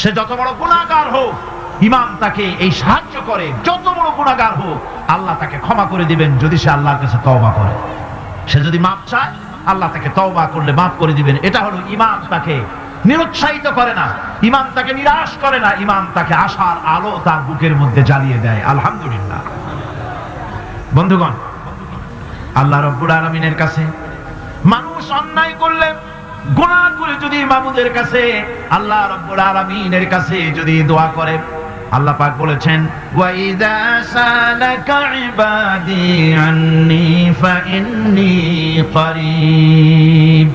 সে যত বড় গুণাগার হোক, ইমাম তাকে এই সাহায্য করে, যত বড় গুণাগার হোক, আল্লাহ তাকে ক্ষমা করে দিবেন যদি সে আল্লাহর কাছে তওবা করে। সে যদি মাপ চায়, আল্লাহ তাকে তওবা করলে মাফ করে দিবেন। এটা হলো ইমাম তাকে নিরুৎসাহিত করে না, ইমাম তাকে নিরাশ করে না, ইমাম তাকে আশার আলো তার বুকের মধ্যে জ্বালিয়ে দেয়। আলহামদুলিল্লাহ। বন্ধুগণ, আল্লাহ রব্বুল আলমিনের কাছে মানুষ অন্যায় করলে গুনাহ করে যদি মামুদের কাছে, আল্লাহ রব্বুল আলামিনের কাছে যদি দোয়া করে, আল্লাহ পাক বলেছেন ওয়াইদা সালাকা ইবাদি আন্নি ফাইন্নি করিব।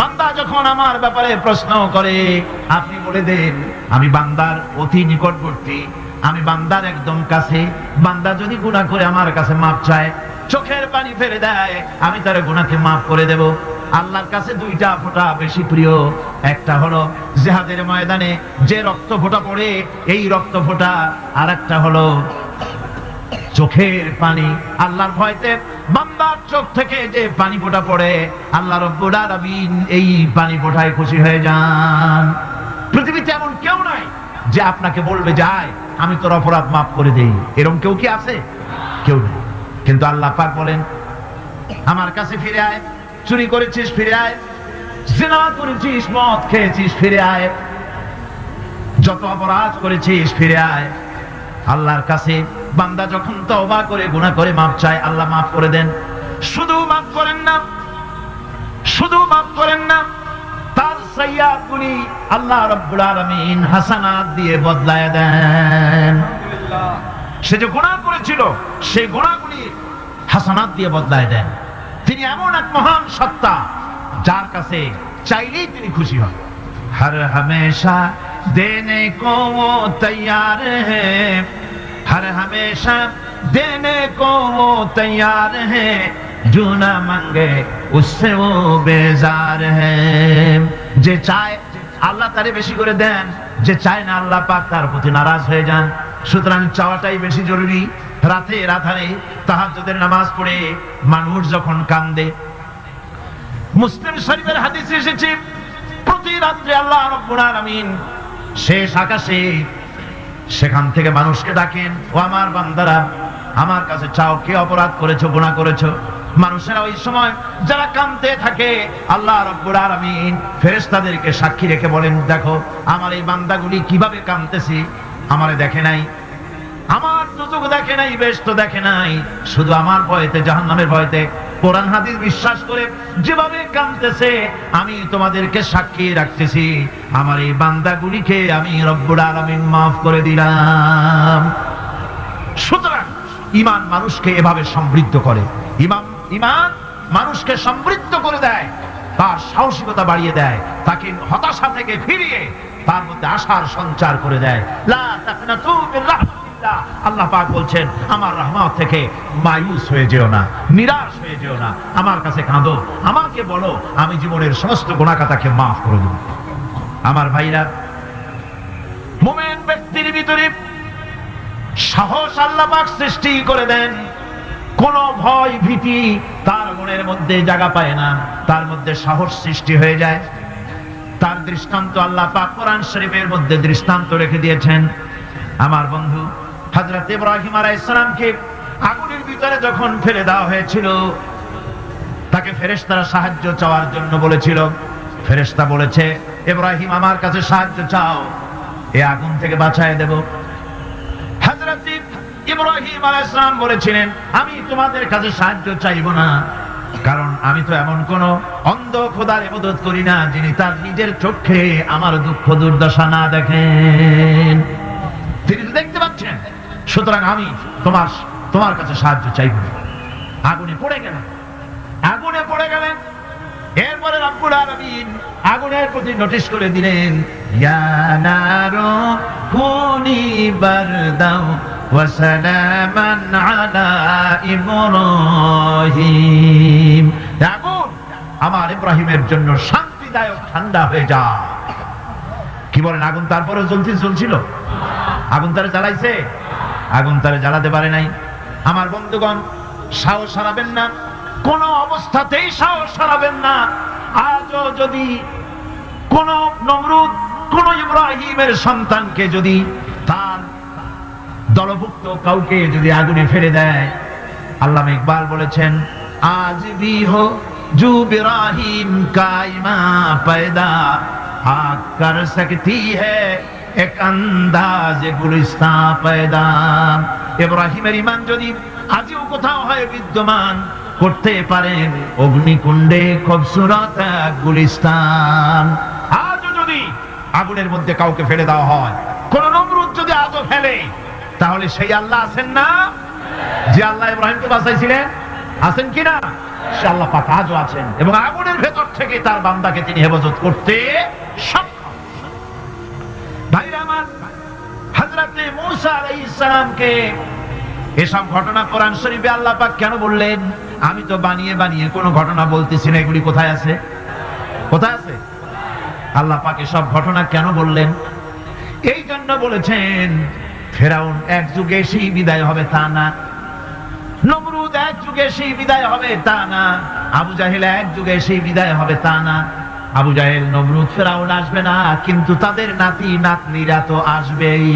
বান্দা যখন আমার ব্যাপারে প্রশ্ন করে, আপনি বলে দেন, আমি বান্দার অতি নিকটবর্তী, আমি বান্দার একদম কাছে, বান্দা যদি গুনাহ করে আমার কাছে মাপ চায়, চোখের পানি ফেলে দেয়, আমি তার গুনাহকে মাফ করে দেব। আল্লাহর কাছে দুইটা ফোঁটা বেশি প্রিয়। একটা হলো জেহাদের ময়দানে যে রক্ত ফোঁটা পড়ে, এই রক্ত ফোঁটা। আর একটা হলো চোখের পানি। আল্লাহর ভয়তে বান্দার চোখ থেকে যে পানি ফোঁটা পড়ে, আল্লাহ রব্বুল আলামিন এই পানি ফোঁটায় খুশি হয়ে যান। পৃথিবীতে এমন কেউ নাই যে আপনাকে বলবে যায় আমি তোর অপরাধ মাফ করে দেই। এরকম কেউ কি আছে? কেউ নেই। কিন্তু আল্লাহ পাক বলেন, আমার কাছে ফিরে আয়। চুরি করেছিস, ফিরে আয়। জিনা করেছিস, মদ খেয়েছিস, ফিরে আয়। যত অপরাধ করেছিস, ফিরে আয়। আল্লাহর কাছে বান্দা যখন তওবা করে, গুনাহ করে মাপ চায়, আল্লাহ মাফ করে দেন। শুধু মাফ করেন না, শুধু মাফ করেন না, তার সাইয়াতগুলি আল্লাহ রাব্বুল আলামিন হাসানাত দিয়ে বদলায় দেন। সে যে গুনাহ করেছিল সেই গুনাহগুলি হাসানাত দিয়ে বদলায় দেন। তিনি এমন এক মহান সত্তা যার কাছে চাইলেই তিনি খুশি হন हर हमेशा देने को वो तैयार है हर हमेशा देने को वो तैयार है जो ना मांगे उससे वो बेजार है যে চায় আল্লাহ তারে বেশি করে দেন যে চায় না আল্লাহ পাক তার প্রতি নারাজ হয়ে যান সুতরাং চাওয়াটাই বেশি জরুরি রাতে, রাধারে তাহাজ্জুদের নামাজ পড়ে মানুষ যখন কান্দে। মুসলিম শরীফের হাদিসে এসেছে, প্রতি রাত্রে আল্লাহ রব্বুল শেষ আকাশে সেখান থেকে মানুষকে ডাকেন, ও আমার বান্দারা, আমার কাছে চাও, কে অপরাধ করেছ, গুনাহ করেছ? মানুষেরা ওই সময় যারা কাঁদতে থাকে, আল্লাহ রব্বুল আলামিন ফেরেশতাদেরকে সাক্ষী রেখে বলেন, দেখো, আমার এই বান্দাগুলি কীভাবে কাঁদতেছি, আমারে দেখে নাই। দেখে নাই, বেশ তো দেখে নাই। শুধু আমার ভয়তে, জাহান্নামের ভয়তে। কোরআন, হাদিস বিশ্বাস করে যেভাবে আমি তোমাদেরকে সাক্ষী রাখতেছি। আমার এই বান্দাগুলিকে আমি রব্বুল আলামিন মাফ করে দিলাম। সুতরাং ইমান মানুষকে এভাবে সমৃদ্ধ করে। ইমাম ইমান মানুষকে সমৃদ্ধ করে দেয়। তার সাহসিকতা বাড়িয়ে দেয়। তাকে হতাশা থেকে ফিরিয়ে তার মধ্যে আশার সঞ্চার করে দেয়। লা রাহমাতিল্লাহ। আল্লাহ পাক বলছেন, আমার রহমত থেকে মায়ুস হয়ে যেও না, নিরাশ হয়ে যেও না। আমার কাছে কাঁদো, আমাকে বলো, আমি জীবনের সমস্ত গুণাকাতাকে মাফ করে দেব। আমার ভাইরা, মোমেন ব্যক্তির ভিতরে সাহস আল্লাহ পাক সৃষ্টি করে দেন। কোন ভয় ভীতি তার মনের মধ্যে জায়গা পায় না, তার মধ্যে সাহস সৃষ্টি হয়ে যায়। তার দৃষ্টান্ত আল্লাহ পাক কোরআন শরীফের মধ্যে দৃষ্টান্ত রেখে দিয়েছেন। আমার বন্ধু হযরত ইব্রাহিম আলাইহিস সালামকে আগুনের ভিতরে যখন ফেলে দেওয়া হয়েছিল, তাকে ফেরেশতারা সাহায্য চাওয়ার জন্য বলেছিল। ফেরেশতা বলেছে, ইব্রাহিম, আমার কাছে সাহায্য চাও এই আগুন থেকে বাঁচায় দেব। হযরত ইব্রাহিম আলাইহিস সালাম বলেছিলেন, আমি তোমাদের কাছে সাহায্য চাইব না, কারণ আমি তো এমন কোন অন্ধ খোদার ইবাদত করি না, যিনি তার নিজের চোখে আমার দুঃখ দুর্দশা না দেখেন। তিনি দেখতে পাচ্ছেন সুতরাং আমি তোমার তোমার কাছে সাহায্য চাইব। আগুনে পড়ে গেলেন আগুনে পড়ে গেলেন। এরপরে রব্বুল আলামিন আগুনের প্রতি নোটিশ করে দিলেন, ইয়া নারু কুনি বারদাও ওয়া সালামান আলা ইব্রাহিম। আগুন আমার ইব্রাহিমের জন্য শান্তিদায়ক ঠান্ডা হয়ে যা। কি বলেন, আগুন তারপরে জ্বলতে, জ্বলছিল? আগুন তারা জ্বালাইছে? আগুন তারা জ্বালাতে পারে নাই। আমার বন্ধুগণ, সাহস হারাবেন না। কোন অবস্থাতেই সাহস হারাবেন না। আজও যদি কোন নমরুদ, কোন ইব্রাহিমের সন্তানকে যদি তার দলভুক্ত কাউকে যদি আগুনে ফেলে দেয় আল্লাহ ইকবাল বলেছেন, আজ বিহ জুবিরাহিম কাইমা পায়দা, হাক কর সকতি হ্যায়। এক আন্দাজ গুলিস্তা পয়দা। ইব্রাহিমের ইমান যদি আজও কোথাও হয় বিদ্যমান, করতে পারেন অগ্নিকুণ্ডে খুবসুরত গুলিস্তান। আজও যদি আগুনের মধ্যে কাউকে ফেলে দেওয়া হয়, কোন নমরুদ যদি আজও ফেলে, তাহলে সেই আল্লাহ আছেন না? যে আল্লাহ ইব্রাহিমকে বাঁচাইছিলেন, আছেন কিনা সে আল্লাহ পাক আজও আছেন। এবং আগুনের ভেতর থেকে তার বান্দাকে তিনি হেফাজত করতে সক্ষম মূসা আলাইহিস সালামকে, এসব ঘটনা কোরআন শরীফে আল্লাহ পাক কেন বললেন? আমি তো বানিয়ে বানিয়ে কোনো ঘটনা বলতেছি না, এগুলি কোথায় আছে? কোথায় আছে? আল্লাহ পাক এসব ঘটনা কেন বললেন? এই জন্য বলেছেন, ফেরাউন এক যুগে সেই বিদায় হবে তা না, নমরুদ এক যুগে সেই বিদায় হবে তা না, আবু জাহেল এক যুগে সেই বিদায় হবে তা না আবু জাহেল নমরুদ ফেরাউন আসবে না কিন্তু তাদের নাতি নাতনিরা তো আসবেই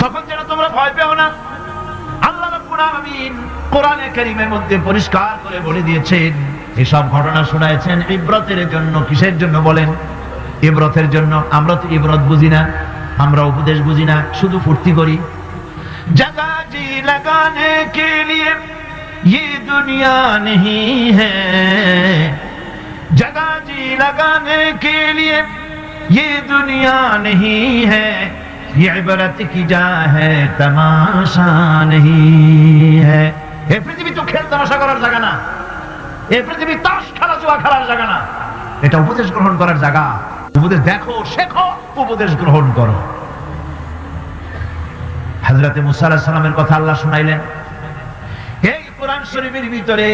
তখন যেন তোমরা ভয় পেও না আল্লাহ রাব্বুল আলামিন কোরআনে কারীমের মধ্যে পরিষ্কার করে বলে দিয়েছেন এসব ঘটনা শোনায়ছেন ইব্রতের জন্য কিসের জন্য বলেন ইব্রতের জন্য আমরা তো ইব্রত বুঝি না আমরা উপদেশ বুঝি না শুধু ফুর্তি করি जगह जी लगाने के लिए ये दुनिया नहीं है जगह जी लगाने के लिए ये दुनिया नहीं है ये इबरत की जा है तमाशा नहीं है এই পৃথিবী তো খেল তামাশা করার জায়গা না এই পৃথিবী তাস খেলা জুয়া খেলার জায়গা না এটা উপদেশ গ্রহণ করার জায়গা উপদেশ দেখো শেখো উপদেশ গ্রহণ করো হাজরাতে মুসা আলাহিস সালামের কথা আল্লাহ শুনাইলেন এই কোরআন শরীফের ভিতরে।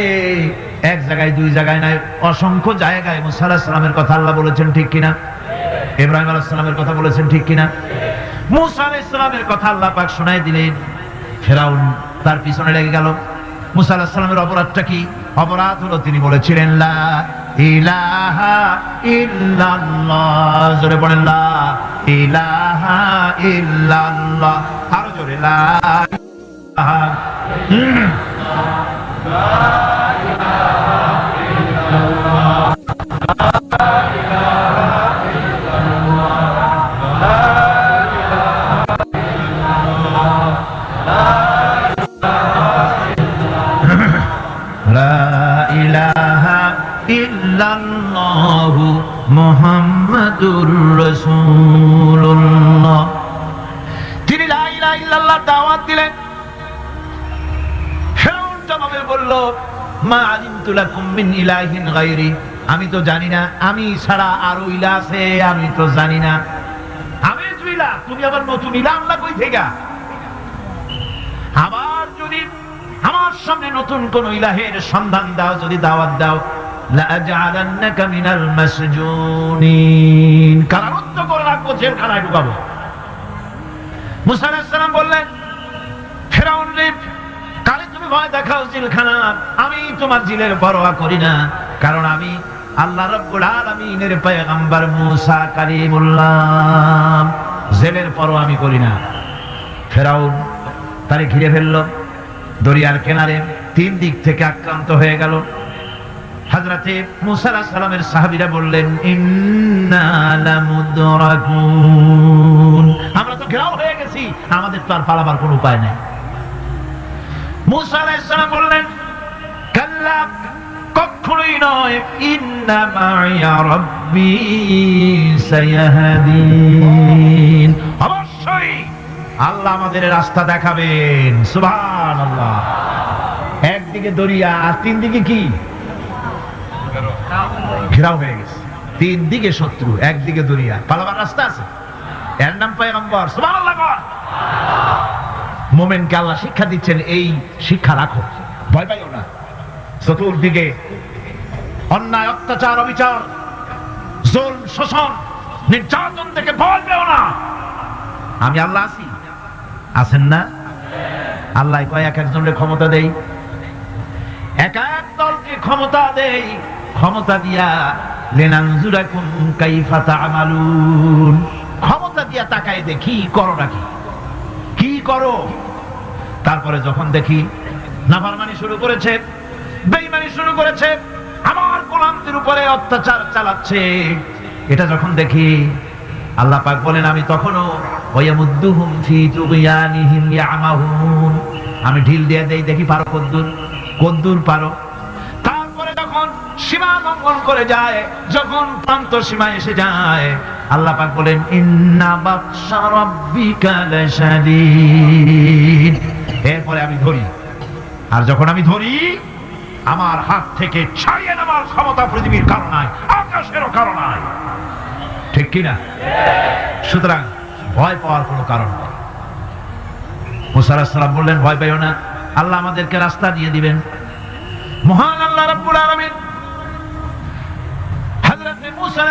এক জায়গায়, দুই জায়গায় নাই, অসংখ্য জায়গায় মুসা আলাহিস কথা আল্লাহ বলেছেন, ঠিক কিনা? ইব্রাহিম আলাইহিস সালামের কথা বলেছেন, ঠিক কিনা? মুসা আলাইহিস কথা আল্লাহ পাক শোনাই দিলেন। ফেরাউন তার পিছনে লেগে গেল। মুসা আলাইহিস অপরাধটা কি? অপরাধ হলো তিনি বলেছিলেন, লা ইলাহা ইল্লাল্লাহ। জোরে বলেন, লা ইলাহা ইল্লাল্লাহ। আরও জোরে, লা ইলাহা ইল্লাল্লাহ মুহাম্মাদুর রাসূলুল্লাহ। তিনি লা ইলাহা ইল্লাল্লাহ দাওয়াত দিলেন। বলল, মা ইলাহিন গায়রি। আমি তো জানি না, আমি ছাড়া আরও ইলা আছে, আমি তো জানি না। আমি ইলা তুমি আবার নতুন ইলা আল্লাহ কই থেকে? আবার যদি আমার সামনে নতুন কোন ইলাহের সন্ধান দাও, যদি দাওয়াত দাও লাআজআলান্নাকা মিনাল মাসজুনিন কারারুদ্ধ ঢুকাবো। মুসা আলাইহিস সালাম বললেন ভয় দেখাও জেলখানা আমি তোমার জিলের পরোয়া করি না। কারণ আমি আল্লাহ রাব্বুল আলামিনের পয়গম্বর মুসা কালিমুল্লাহ জেলের পরোয়া আমি করি না। ফেরাউন তারে ঘিরে ফেলল। দরিয়ার কিনারে তিন দিক থেকে আক্রান্ত হয়ে গেল। হাজরাতে মুসা সালামের সাহাবীরা বললেন আমরা তো ঘেরাও হয়ে গেছি। আমাদের তো আর পালাবার কোনো উপায় নেই। মুসা আলাইহিস বললেন অবশ্যই আল্লাহ আমাদের রাস্তা দেখাবেন, সুবহানাল্লাহ। একদিকে দরিয়া, আর তিন দিকে কি? ঘেরাও হয়ে গেছে। তিন দিকে শত্রু, একদিকে দরিয়া। পালাবার রাস্তা আছে? এর নাম পয়গম্বর, সুবহানাল্লাহ কর মোমেনকে আল্লাহ শিক্ষা দিচ্ছেন, এই শিক্ষা রাখো। ভয় পাইও না। চতুর্দিকে অন্যায়, অত্যাচার, অবিচার জোল শোষণ, নির্যাতন থেকে ভয় পেও না। আমি আল্লাহ আছি। আছেন না? আল্লাহ কয়, এক একজনের ক্ষমতা দেই। এক এক দলকে ক্ষমতা দেই। ক্ষমতা দিয়া, লিনানজুরাকুম কাইফা তা'মালুন। ক্ষমতা দিয়া তাকায় দেখি, করো নাকি? কি করো? তারপরে যখন দেখি নাফরমানি শুরু করেছে, বেঈমানি শুরু করেছে, আমার গোলামদের উপরে অত্যাচার চালাচ্ছে। এটা যখন দেখি, আল্লাহ পাক বলেন, আমি তখনও ওয়ামুদ্দুহুম ফি তুগয়ানিহিম ইয়ামাহুন। আমি ঢিল দিয়ে দেই, দেখি পারো কদ্দুর কদ্দুর পারো। তারপরে যখন সীমা লঙ্ঘন করে যায়, যখন প্রান্ত সীমা এসে যায় আল্লাহ পাক বলেন, ইন্না বাতশা রাব্বিকা লাশাদীদ। এরপরে আমি ধরি। আর যখন আমি ধরি, আমার হাত থেকে ছাড়িয়ে নেওয়ার ক্ষমতা পৃথিবীর কারণ নাই, আকাশেরও কারণ নাই। ঠিক কিনা সুতরাং ভয় পাওয়ার কোনো কারণ নেই। মুসারাম বললেন, ভয় পাইও না, আল্লাহ আমাদেরকে রাস্তা দিয়ে দিবেন। মহান আল্লাহ রাব্বুল আলামিন হযরত মুসা